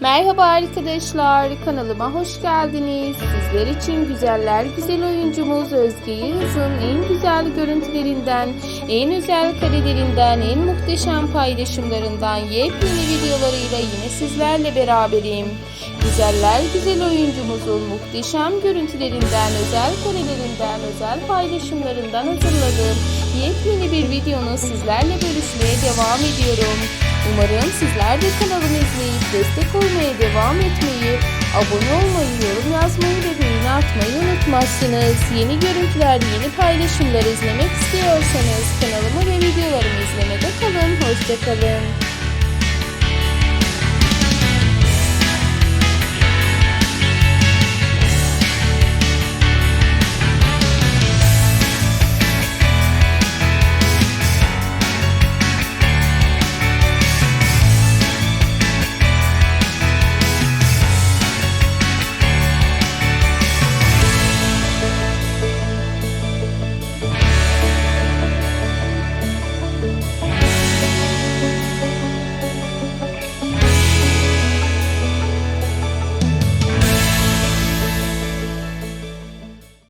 Merhaba arkadaşlar, kanalıma hoş geldiniz. Sizler için güzeller güzel oyuncumuz Özge Yağız'ın en güzel görüntülerinden, en özel karelerinden, en muhteşem paylaşımlarından yepyeni videolarıyla yine sizlerle beraberim. Güzeller güzel oyuncumuzun muhteşem görüntülerinden, özel karelerinden, özel paylaşımlarından hazırladığım yepyeni bir videonu sizlerle bölüşmeye devam ediyorum. Umarım sizler de kanalımı izleyip destek olmaya devam etmeyi, abone olmayı, yorum yazmayı ve beğeni atmayı unutmazsınız. Yeni görüntüler, yeni paylaşımlar izlemek istiyorsanız kanalımı ve videolarımı izlemede kalın. Hoşçakalın.